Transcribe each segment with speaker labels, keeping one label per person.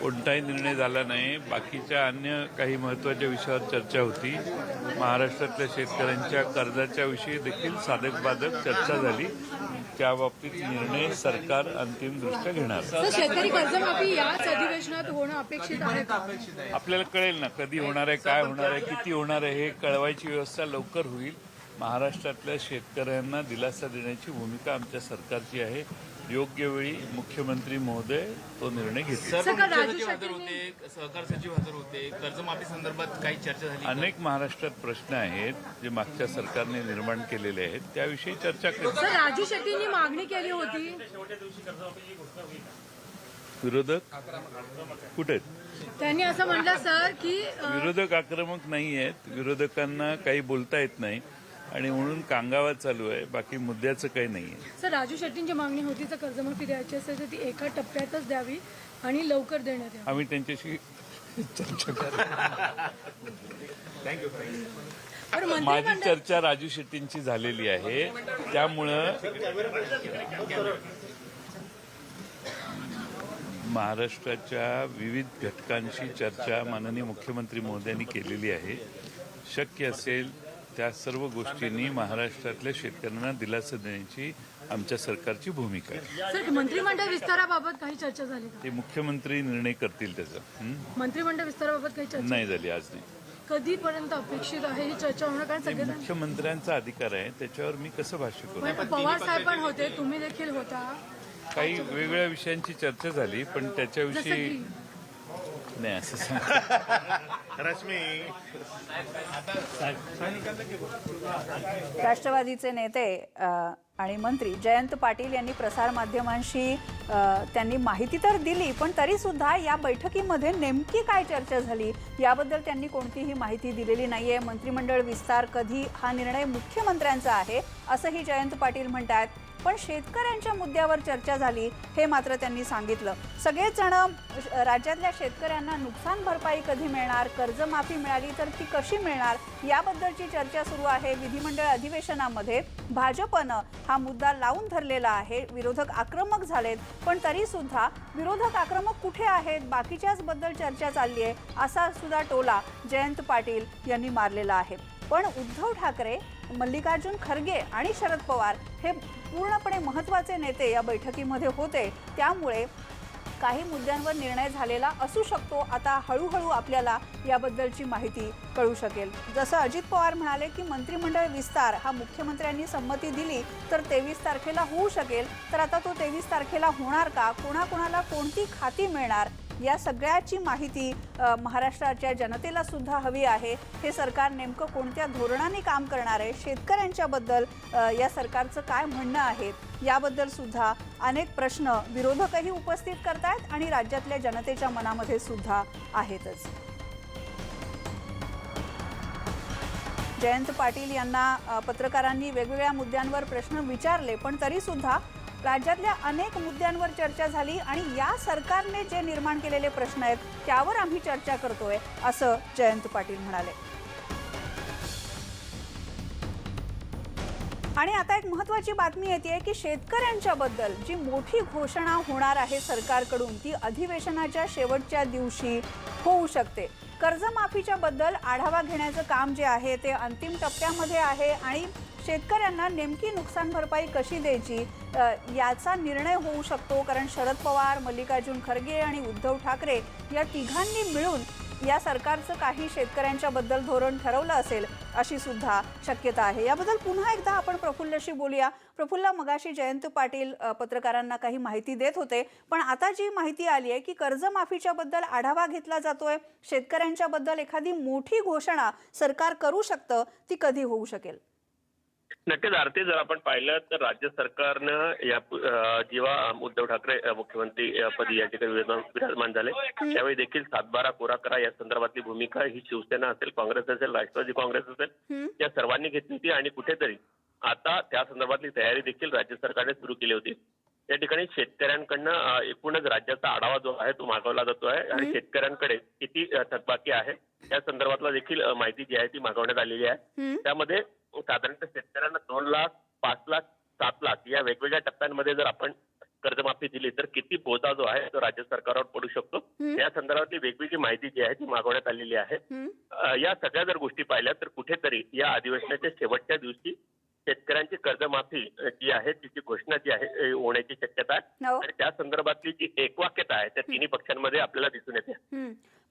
Speaker 1: कोणताही निर्णय झाला नाही. बाकीच्या अन्य काही महत्त्वाच्या विषयावर चर्चा होती. महाराष्ट्रातल्या शेतकऱ्यांच्या कर्जाच्या विषयी देखील साधक बाधक चर्चा झाली. त्या बाबतीत निर्णय सरकार अंतिमदृष्ट्या घेणार.
Speaker 2: तर शेतकरी कर्जमाफी याच अधिवेशनात होणं अपेक्षित आहे
Speaker 1: आपल्याला कळेल ना कधी होणार आहे काय होणार आहे किती होणार आहे हे कळवायची व्यवस्था लवकर होईल. महाराष्ट्रातल्या शेतकऱ्यांना दिलासा देण्याची भूमिका आमच्या सरकारची आहे. योग्य वेळी मुख्यमंत्री महोदय तो निर्णय घेतील.
Speaker 2: सर,
Speaker 3: सर्व
Speaker 2: का
Speaker 3: मुख्य
Speaker 2: राजू
Speaker 3: सचिव हजर
Speaker 2: शेट्टींनी-
Speaker 3: होते सहकार सचिव हजर होते कर्जमाफी संदर्भात काही चर्चा झाली का?
Speaker 1: अनेक महाराष्ट्रात प्रश्न आहेत जे मागच्या सरकारने निर्माण केलेले आहेत. त्याविषयी चर्चा करू.
Speaker 2: सर राजू शेट्टींनी मागणी केली होती.
Speaker 1: विरोधक कुठे आहेत?
Speaker 2: त्यांनी असं म्हटलं सर की अ,
Speaker 1: विरोधक आक्रमक नाही आहेत. विरोधकांना काही बोलता येत नाही. आणि म्हणून कांगावा चालू आहे बाकी मुद्द्याचं काही नाही आहे
Speaker 2: सर राजू शेट्टींची मागणी होती तर कर्जमाफी द्यायची असेल तर ती एका टप्प्यातच द्यावी आणि लवकर देण्यात यावी.
Speaker 1: आम्ही त्यांच्याशी चर्चा करू. माझी चर्चा राजू शेट्टींची झालेली आहे. त्यामुळं महाराष्ट्राच्या विविध घटकांशी चर्चा माननीय मुख्यमंत्री महोदयांनी केलेली आहे. शक्य असेल त्या सर्व गोष्टींनी महाराष्ट्रातल्या शेतकऱ्यांना दिलासा देण्याची आमच्या सरकारची भूमिका आहे.
Speaker 2: सर मंत्रिमंडळ विस्ताराबाबत काही चर्चा झाली का?
Speaker 1: ते मुख्यमंत्री निर्णय करतील त्याचा?
Speaker 2: मंत्रिमंडळ विस्ताराबाबत काही चर्चा?
Speaker 1: नाही झाली आज नाही.
Speaker 2: कधीपर्यंत अपेक्षित आहे ही चर्चा होणं कारण
Speaker 1: ते
Speaker 2: सगळेजण
Speaker 1: मुख्यमंत्र्यांचा अधिकार आहे त्याच्यावर मी कसं भाष्य करू?
Speaker 2: पवार साहेब पण होते तुम्ही देखील होता.
Speaker 1: काही वेगवेगळ्या विषयांची चर्चा झाली पण त्याच्याविषयी नाही असं सांग
Speaker 4: राष्ट्रवादीचे नेते अ, आणि मंत्री जयंत पाटील यांनी प्रसारमाध्यमांशी अ, त्यांनी माहिती तर दिली पण तरी सुद्धा या बैठकीमध्ये नेमकी काय चर्चा झाली? याबद्दल त्यांनी कोणतीही माहिती दिलेली नाहीये. मंत्रिमंडळ विस्तार कधी हा निर्णय मुख्यमंत्र्यांचा आहे असंही जयंत पाटील म्हणतात पण शेतकऱ्यांच्या मुद्द्यावर चर्चा झाली हे मात्र त्यांनी सांगितलं. सगळेच जण राज्यातल्या शेतकऱ्यांना नुकसान भरपाई कधी मिळणार कर्जमाफी मिळाली तर ती कशी मिळणार याबद्दलची चर्चा सुरू आहे विधिमंडळ अधिवेशनामध्ये. भाजपनं हा मुद्दा लावून धरलेला आहे. विरोधक आक्रमक झालेत पण तरी सुद्धा विरोधक आक्रमक कुठे आहेत बाकीच्याच बद्दल चर्चा चालली आहे असा सुद्धा टोला जयंत पाटील यांनी मारलेला आहे. पण उद्धव ठाकरे मल्लिकार्जुन खरगे आणि शरद पवार हे पूर्णपणे महत्त्वाचे नेते या बैठकीमध्ये होते. त्यामुळे काही मुद्द्यांवर निर्णय झालेला असू शकतो. आता हळूहळू आपल्याला याबद्दलची माहिती कळू शकेल. जसं अजित पवार म्हणाले की मंत्रिमंडळ विस्तार हा मुख्यमंत्र्यांनी संमती दिली तर तेवीस तारखेला होऊ शकेल. तर आता तो तेवीस तारखेला होणार का? कोणाकोणाला कोणती खाती मिळणार? या सगळ्याची माहिती महाराष्ट्राच्या जनतेला सुद्धा हवी आहे. हे सरकार नेमकं कोणत्या धोरणाने काम करणार आहे? शेतकऱ्यांच्याबद्दल या सरकारचं काय म्हणणं आहे? याबद्दल सुद्धा अनेक प्रश्न विरोधकही उपस्थित करतायत आणि राज्यातल्या जनतेच्या मनामध्ये सुद्धा आहेतच. जयंत पाटील यांना पत्रकारांनी वेगवेगळ्या मुद्द्यांवर प्रश्न विचारले पण तरीसुद्धा राज्यातल्या अनेक मुद्द्यांवर चर्चा झाली आणि या सरकारने जे निर्माण केलेले प्रश्न आहेत त्यावर आम्ही चर्चा करतोय असं जयंत पाटील म्हणाले. आणि आता एक महत्वाची बातमी येते की शेतकऱ्यांच्या बद्दल जी मोठी घोषणा होणार आहे सरकारकडून ती अधिवेशनाच्या शेवटच्या दिवशी होऊ शकते. कर्जमाफीच्या बद्दल आढावा घेण्याचं काम जे आहे ते अंतिम टप्प्यामध्ये आहे आणि शेतकऱ्यांना नेमकी नुकसान भरपाई कशी द्यायची? याचा निर्णय होऊ शकतो कारण शरद पवार मल्लिकार्जुन खरगे आणि उद्धव ठाकरे या तिघांनी मिळून या सरकारचं काही शेतकऱ्यांच्या बद्दल धोरण ठरवलं असेल अशी सुद्धा शक्यता आहे. याबद्दल पुन्हा एकदा आपण प्रफुल्लशी बोलूया. प्रफुल्ल मगाशी जयंत पाटील पत्रकारांना काही माहिती देत होते पण आता जी माहिती आली आहे की कर्जमाफीच्या बद्दल आढावा घेतला जातोय शेतकऱ्यांच्या बद्दल एखादी मोठी घोषणा सरकार करू शकतं ती कधी होऊ शकेल?
Speaker 5: नक्कीच आरती जर आपण पाहिलं तर राज्य सरकारनं या जेव्हा उद्धव ठाकरे मुख्यमंत्री पदी या ठिकाणी विराजमान विराजमान झाले त्यावेळी देखील सातबारा कोरा करा या संदर्भातली भूमिका ही शिवसेना असेल काँग्रेस असेल राष्ट्रवादी काँग्रेस असेल या सर्वांनी घेतली होती आणि कुठेतरी आता त्या संदर्भातली तयारी देखील राज्य सरकारने सुरू केली होती. या ठिकाणी शेतकऱ्यांकडनं एकूणच राज्याचा आढावा जो आहे तो मागवला जातो आहे आणि शेतकऱ्यांकडे किती थकबाकी आहे या संदर्भातला देखील माहिती जी आहे ती मागवण्यात आलेली आहे. त्यामध्ये साधारणतः शेतकऱ्यांना दोन लाख पाच लाख सात लाख या वेगवेगळ्या टप्प्यांमध्ये जर आपण कर्जमाफी दिली तर किती बोजा जो आहे तो राज्य सरकारवर पडू शकतो? या संदर्भातली वेगवेगळी माहिती जी आहे ती मागवण्यात आलेली आहे. या सगळ्या जर गोष्टी पाहिल्या तर कुठेतरी या अधिवेशनाच्या शेवटच्या दिवशी शेतकऱ्यांची कर्जमाफी जी आहे तिची घोषणा जी आहे होण्याची शक्यता आहे.
Speaker 4: हो.
Speaker 5: आणि त्या संदर्भातली जी एकवाक्यता आहे त्या तिन्ही पक्षांमध्ये आपल्याला दिसून येते.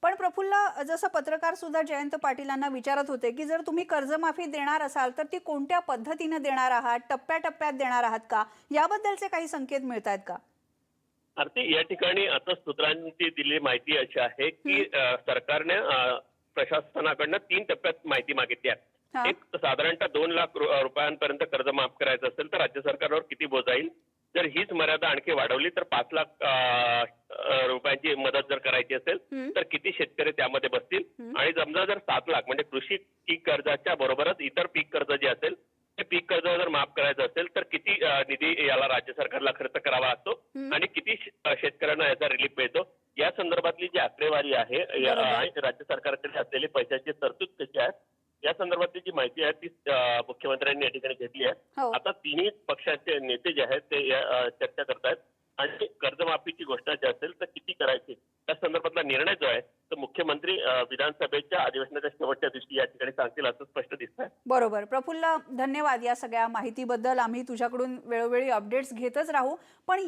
Speaker 4: पण प्रफुल्ल जसं पत्रकार सुद्धा जयंत पाटीलांना विचारत होते की जर तुम्ही कर्जमाफी देणार असाल तर ती कोणत्या पद्धतीने देणार आहात? टप्प्याटप्प्यात देणार आहात का? याबद्दलचे काही संकेत मिळत आहेत का
Speaker 5: आरती या ठिकाणी आता सूत्रांची दिलेली माहिती अशी आहे की सरकारने प्रशासनाकडनं तीन टप्प्यात माहिती मागितली. आहे. एक साधारणतः दोन लाख रुपयांपर्यंत कर्ज माफ करायचं असेल तर राज्य सरकारवर किती बोजा येईल? जर हीच मर्यादा आणखी वाढवली तर पाच लाख रुपयांची मदत जर करायची असेल. तर किती शेतकरी त्यामध्ये बसतील? आणि समजा जर सात लाख म्हणजे कृषी पीक कर्जाच्या बरोबरच इतर पीक कर्ज जे असेल ते पीक कर्ज जर माफ करायचं असेल तर किती निधी याला राज्य सरकारला खर्च करावा लागतो आणि किती शेतकऱ्यांना याचा रिलीफ मिळतो? या संदर्भातली जी आकडेवारी आहे राज्य सरकारकडे असलेली पैशाची तरतूद कशी आहे? या संदर्भातली जी माहिती आहे ती मुख्यमंत्र्यांनी या ठिकाणी घेतली
Speaker 4: हो.
Speaker 5: आहे आता तिन्ही पक्षाचे नेते जे आहेत ते चर्चा करतायत. आणि कर्जमाफीची घोषणा जी असेल तर किती करायची? त्या संदर्भातला निर्णय जो आहे तो मुख्यमंत्री विधानसभेच्या अधिवेशनाच्या शेवटच्या दिवशी या ठिकाणी सांगतील असं स्पष्ट दिसत आहे
Speaker 4: बरोबर. प्रफुल्ल धन्यवाद या सगळ्या माहितीबद्दल. आम्ही तुझ्याकडून वेळोवेळी अपडेट्स घेतच राहू. पण